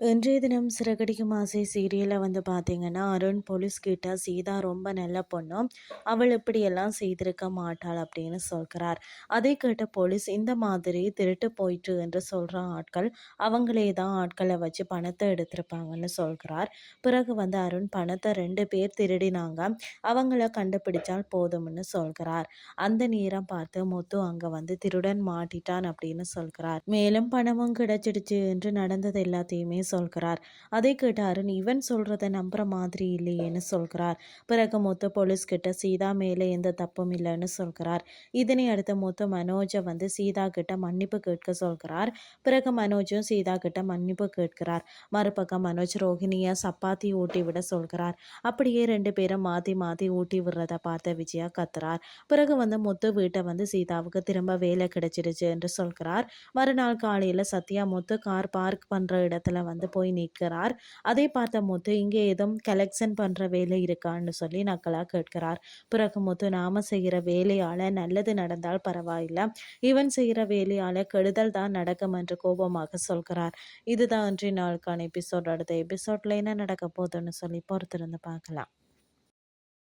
இன்றைய தினம் சிறகடிக்கும் ஆசை சீரியலில் வந்து பார்த்தீங்கன்னா அருண் போலீஸ் கிட்ட சீதா ரொம்ப நல்ல பொண்ணும் அவள் இப்படியெல்லாம் செய்திருக்க மாட்டாள் அப்படின்னு சொல்கிறார். அதை கேட்ட போலீஸ் இந்த மாதிரி திருட்டு போயிட்டு என்று சொல்கிற ஆட்கள் அவங்களே தான் ஆட்களை வச்சு பணத்தை எடுத்திருப்பாங்கன்னு சொல்கிறார். பிறகு வந்து அருண் பணத்தை ரெண்டு பேர் திருடினாங்க. அவங்கள கண்டுபிடிச்சால் போதும்னு சொல்கிறார். அந்த நேரம் பார்த்து முத்து அங்கே வந்து திருடன் மாட்டிட்டான் அப்படின்னு சொல்கிறார். மேலும் பணமும் கிடைச்சிடுச்சு என்று நடந்தது எல்லாத்தையுமே சொல்கிறார். அதை கேட்ட அருண் இவன் சொல்கிறத நம்புற மாதிரி இல்லையேன்னு சொல்கிறார். பிறகு மூத்த போலீஸ்கிட்ட சீதா மேலே எந்த தப்பும் இல்லைன்னு சொல்கிறார். இதனை அடுத்து மூத்த மனோஜை வந்து சீதா கிட்ட மன்னிப்பு கேட்க சொல்கிறார். பிறகு மனோஜும் சீதா கிட்ட மன்னிப்பு கேட்கிறார். மறுபக்கம் மனோஜ் ரோஹிணியை சப்பாத்தி ஊட்டி விட சொல்கிறார். அப்படியே ரெண்டு பேரும் மாற்றி மாற்றி ஊட்டி விடுறத பார்த்த விஜயா கத்துறார். பிறகு வந்து முத்து வீட்டை வந்து சீதாவுக்கு திரும்ப வேலை கிடைச்சிருச்சு என்று சொல்கிறார். மறுநாள் காலையில் சத்யா முத்து கார் பார்க் பண்ணுற இடத்துல வந்து வந்து போய் நிற்கிறார். அதை பார்த்த முத்து இங்கே எதுவும் கலெக்ஷன் பண்ணுற வேலை இருக்கான்னு சொல்லி நக்கலாக கேட்கிறார். பிறகு முத்து நாம செய்கிற வேலையால் நல்லது நடந்தால் பரவாயில்லை. இவன் செய்கிற வேலையால் கெடுதல் தான் நடக்கும் என்று கோபமாக சொல்கிறார். இதுதான் இன்றைய நாளுக்கான எபிசோட் அடுத்த எபிசோட்ல என்ன நடக்க போகுதுன்னு சொல்லி பொறுத்திருந்து பார்க்கலாம்.